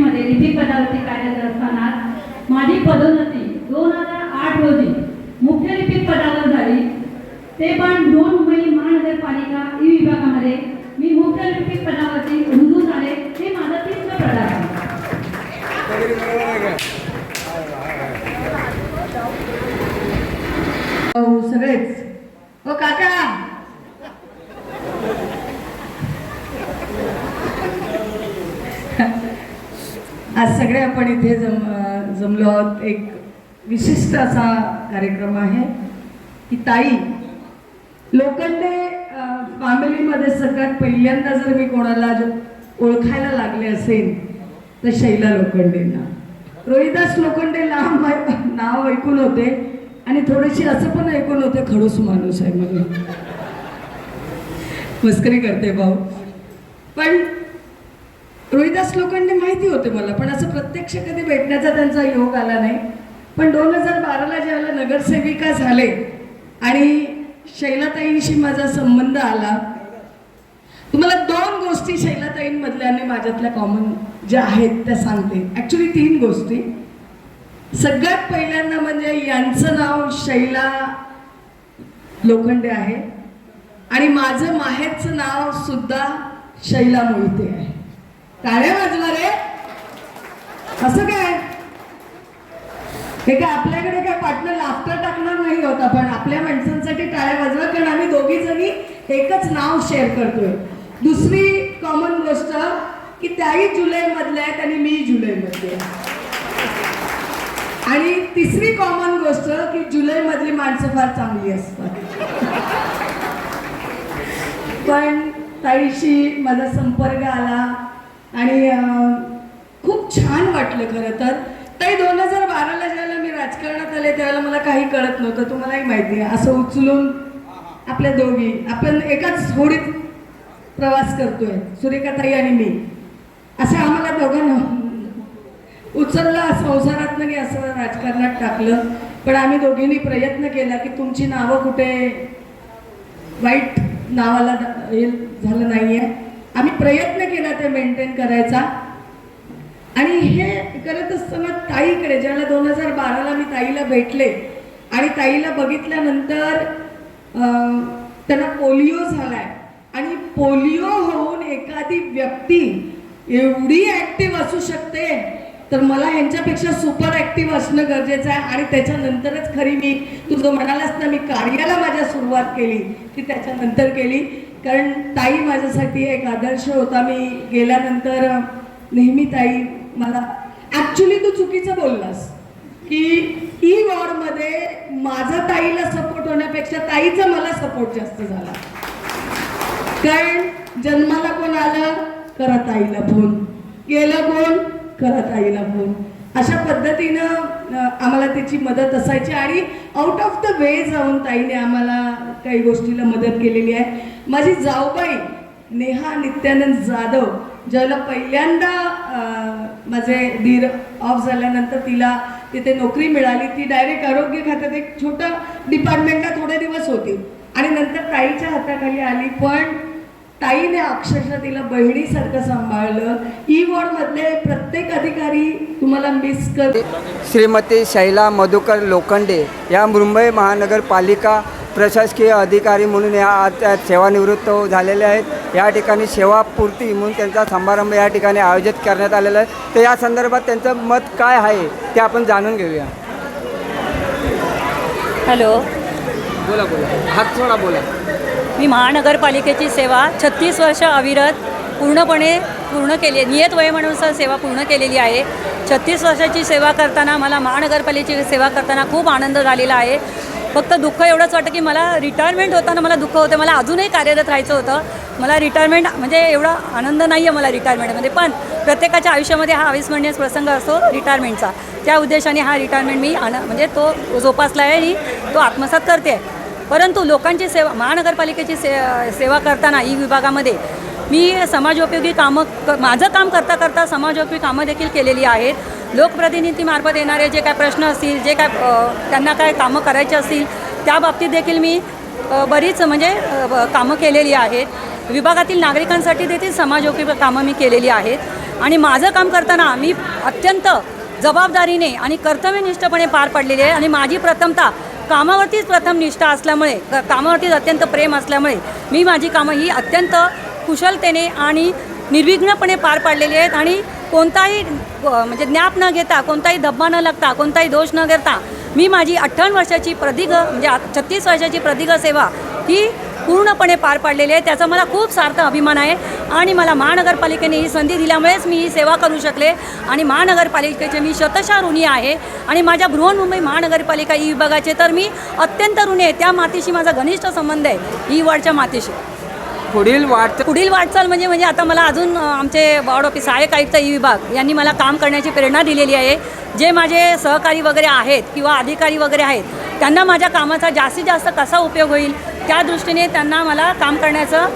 मध्ये लिपिक पदावरती कार्यरत असताना माझी पदोन्नती दोन हजार आठ रोजी मुख्य लिपिक पदावर झाली. ते पण दोन मुंबई महानगरपालिका ई विभागामध्ये. मी मुख्य लिपिक पदावरती रुजू झाले हे माझं तिसरं प्रदान आहे हो सगळेच हो काका आज सगळे आपण इथे जम जमलो आहोत. एक विशिष्ट असा कार्यक्रम आहे की ताई लोखंडे फॅमिलीमध्ये सगळ्यात पहिल्यांदा जर मी कोणाला ओळखायला लागले असेल तर शैला लोखंडेंना रोहिदास लोखंडे लांब नाव ऐकून होते आणि थोडीशी असं पण ऐकून होते खडूस माणूस आहे म्हणून. मस्करी करते भाऊ. पण रोहिदास लोखंडे माहिती होते मला पण असं प्रत्यक्ष कधी भेटण्याचा त्यांचा योग आला नाही. पण दोन हजार बाराला ज्यावेळेला नगरसेविका झाले आणि शैलाताईंशी माझा संबंध आला तुम्हाला दोन गोष्टी शैलाताईंमधल्या आणि माझ्यातल्या कॉमन ज्या आहेत त्या सांगते. ॲक्च्युली तीन गोष्टी. सगळ्यात पहिल्यांदा म्हणजे यांचं नाव शैला लोखंडे आहे. आणि माझं माहेरचं नाव सुद्धा शैला मोहिते आहे. टाळ्या वाजवा रे. असं काय? हे काय आपल्याकडे काय पार्टनर लाफ्टर टाकणार नाही होत आपण. आपल्या माणसांसाठी टाळ्या वाजवा कारण आम्ही दोघी जणी एकच नाव शेअर करतोय. दुसरी कॉमन गोष्ट की त्याही जुलै मधल्या आहेत आणि मी जुलै आणि तिसरी कॉमन गोष्ट की जुलै मधली माणसं फार चांगली असतात. पण ताईशी माझा संपर्क आला. आणि खूप छान वाटलं खरं तर. ताई दोन हजार बाराला ज्यावेळेला मी राजकारणात आले त्यावेळेला मला काही कळत नव्हतं. तुम्हालाही माहिती आहे असं उचलून आपल्या दोघी आपण एकाच होडीत प्रवास करतोय सुरेखाताई आणि मी. असं आम्हाला दोघांना उचललं संसारात नाही असं राजकारणात टाकलं. पण आम्ही दोघींनी प्रयत्न केला की तुमची नावं कुठे वाईट नावाला द- हे झालं आहे आम्ही प्रयत्न केला ते मेंटेन करायचा. आणि हे करत असताना ताईकडे ज्याला दोन हजार बाराला मी ताईला भेटले आणि ताईला बघितल्यानंतर त्यांना पोलिओ झालाय. आणि पोलिओ होऊन एखादी व्यक्ती एवढी ऍक्टिव्ह असू शकते तर मला यांच्यापेक्षा सुपर ऍक्टिव्ह असणं गरजेचं आहे. आणि त्याच्यानंतरच खरी मी तू जो म्हणालास ना मी कार्याला माझ्या सुरुवात केली ती त्याच्यानंतर केली. कारण ताई माझ्यासाठी एक आदर्श होता. मी गेल्यानंतर नेहमी ताई मला ॲक्च्युली तू चुकीचं बोललास. की ई वॉर्डमध्ये माझा ताईला सपोर्ट होण्यापेक्षा ताईचा मला सपोर्ट जास्त झाला. कारण जन्माला कोण आलं? करा ताईला फोन. गेलं कोण? करा ताईला फोन. अशा पद्धतीनं आम्हाला त्याची मदत असायची आणि आउट ऑफ द वे जाऊन ताईने आम्हाला काही गोष्टीला मदत केलेली आहे. माझी जाऊबाई नेहा नित्यानंद जाधव ज्याला पहिल्यांदा माझे दीर ऑफ झाल्यानंतर तिला तिथे नोकरी मिळाली. ती डायरेक्ट आरोग्य खात्यात एक छोटं डिपार्टमेंटला थोडे दिवस होती. आणि नंतर ताईच्या हाताखाली आली. पण ताईने अक्षरशः तिला बहिणीसारखं सांभाळलं. ई वॉर्डमधले प्रत्येक अधिकारी तुम्हाला मिस कर श्रीमती शैला मधुकर लोखंडे या मुंबई महानगरपालिका प्रशासकीय अधिकारी म्हणून या आज त्या सेवानिवृत्त झालेल्या आहेत. या ठिकाणी सेवापूर्ती म्हणून त्यांचा समारंभ या ठिकाणी आयोजित करण्यात आलेला आहे. तर या संदर्भात त्यांचं मत काय आहे ते आपण जाणून घेऊया. हॅलो. बोला बोला. हात सोडा बोला. मी महानगरपालिकेची सेवा छत्तीस वर्ष अविरत पूर्णपणे पूर्ण केली आहे नियत वयोमानानुसार सेवा पूर्ण केलेली आहे. छत्तीस वर्षाची सेवा करताना मला महानगरपालिकेची सेवा करताना खूप आनंद झालेला आहे. फक्त दुःख एवढंच वाटतं की मला रिटायरमेंट होताना मला दुःख होतं मला अजूनही कार्यरत राहायचं होतं. मला रिटायरमेंट म्हणजे एवढा आनंद नाही आहे मला रिटायरमेंटमध्ये पण प्रत्येकाच्या आयुष्यामध्ये हा अविस्मरणीय प्रसंग असतो रिटायरमेंटचा त्या उद्देशाने हा रिटायरमेंट मी आन म्हणजे तो जोपासला आहे आणि तो आत्मसात करते. आहे परंतु लोकांची सेवा महानगरपालिकेची से सेवा करताना ई विभागामध्ये मी समाजोपयोगी कामं क माझं काम करता करता समाजोपयोगी कामं देखील केलेली आहेत. लोकप्रतिनिधीमार्फत येणारे जे काय प्रश्न असतील जे काय त्यांना काय कामं करायचे असतील त्या बाबतीत देखील मी बरीच म्हणजे कामं केलेली आहेत. विभागातील नागरिकांसाठी देखील समाजोपयोगी कामं मी केलेली आहेत. आणि माझं काम करताना मी अत्यंत जबाबदारीने आणि कर्तव्यनिष्ठपणे पार पडलेली आहे. आणि माझी प्रथमता कामावरतीच प्रथम निष्ठा असल्यामुळे कामावरतीच अत्यंत प्रेम असल्यामुळे मी माझी कामं ही अत्यंत कुशलतेने आणि निर्विघ्नपणे पार पाडलेली आहेत. आणि कोणताही म्हणजे ज्ञाप न घेता कोणताही धब्बा न लागता कोणताही दोष न घेता मी माझी अठ्ठावन्न वर्षाची प्रदीर्घ म्हणजे छत्तीस वर्षाची प्रदीर्घ सेवा ही पूर्णपणे पार पाडलेली आहे. त्याचा मला खूप सार्थ अभिमान आहे आणि मला महानगरपालिकेने ही संधी दिल्यामुळेच मी ही सेवा करू शकले आणि महानगरपालिकेचे मी शतशा ऋणी आहे आणि माझ्या बृहन्मुंबई महानगरपालिका ई विभागाचे तर मी अत्यंत ऋणी आहे. त्या मातीशी माझा घनिष्ठ संबंध आहे. ई वार्डच्या मातीशी. पुढील वाट पुढील वाटचाल म्हणजे म्हणजे आता मला अजून आमचे वार्ड ऑफिस सहाय्यक आयुक्त ई विभाग यांनी मला काम करण्याची प्रेरणा दिलेली आहे. जे माझे सहकारी वगैरे आहेत किंवा अधिकारी वगैरे आहेत त्यांना माझ्या कामाचा जास्तीत जास्त कसा उपयोग होईल त्या दृष्टीने त्यांना मला काम करण्याचं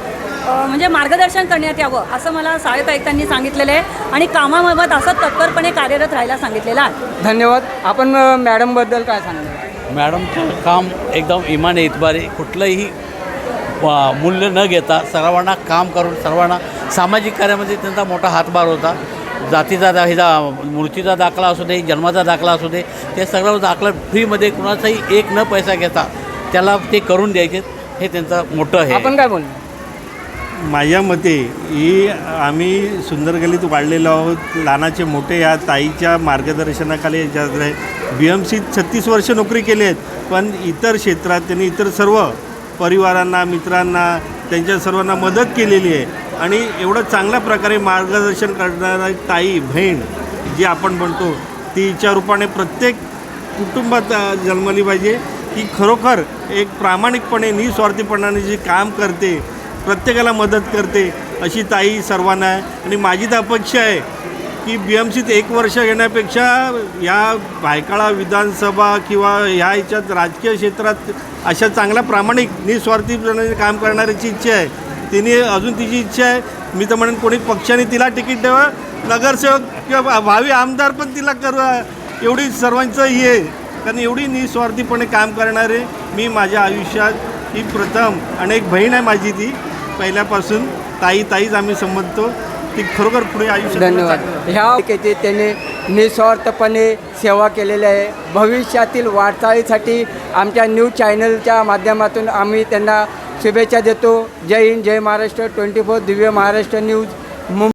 म्हणजे मार्गदर्शन करण्यात यावं असं मला सहाय्यक आयुक्तांनी सांगितलेलं आहे आणि कामाबाबत असं तत्परपणे कार्यरत राहायला सांगितलेलं आहे. धन्यवाद. आपण मॅडमबद्दल काय सांगणार? मॅडमचं काम एकदम इमान इतबारे कुठलंही मूल्य न घेता सर्वांना काम करून सर्वांना सामाजिक कार्यामध्ये त्यांचा मोठा हातभार होता. जातीचा दा ह्याचा मूर्तीचा दाखला असू दे जन्माचा दाखला असू दे ते सगळं दाखला फ्रीमध्ये कुणाचाही एक न पैसा घेता त्याला ते करून द्यायचे. हे त्यांचं मोठं आहे आपण काय बोलणार माझ्या मते ही आम्ही सुंदर गलीत वाढलेलो आहोत. लहानाचे मोठे या ताईच्या मार्गदर्शनाखाली बी एम सीत छत्तीस वर्ष नोकरी केली आहेत. पण इतर क्षेत्रात त्यांनी इतर सर्व परिवारांना मित्रांना त्यांच्या सर्वांना मदत केलेली आहे. आणि एवढं चांगल्या प्रकारे मार्गदर्शन करणारा ताई बहीण जी आपण म्हणतो तिच्या रूपाने प्रत्येक कुटुंबात जन्मली पाहिजे. की खरोखर एक प्रामाणिकपणे निस्वार्थीपणाने जे काम करते प्रत्येकाला मदत करते अशी ताई सर्वांना आहे. आणि माझी तर अपेक्षा आहे की बी एम सीत एक वर्ष घेण्यापेक्षा या भायकाळा विधानसभा किंवा ह्या ह्याच्यात राजकीय क्षेत्रात अशा चांगल्या प्रामाणिक निस्वार्थीपणे काम करणाऱ्याची इच्छा आहे. तिने अजून तिची इच्छा आहे. मी तर म्हणेन कोणी पक्षाने तिला तिकीट द्यावं नगरसेवक किंवा भावी आमदार पण तिला करू एवढी सर्वांचं हे आहे. कारण एवढी निस्वार्थीपणे काम करणारे मी माझ्या आयुष्यात ही प्रथम आणि एक बहीण आहे माझी ती. पहिल्यापासून ताई ताईच आम्ही संबंधतो. ती खरोखर पुढे आयुष्यात धन्यवाद. ह्या पालिकेची त्यांनी निस्वार्थपणे सेवा केलेली आहे. भविष्यातील वाटचालीसाठी आमच्या न्यूज चॅनलच्या माध्यमातून आम्ही त्यांना शुभेच्छा देतो. जय हिंद जय Maharashtra. Twenty four Divya Maharashtra news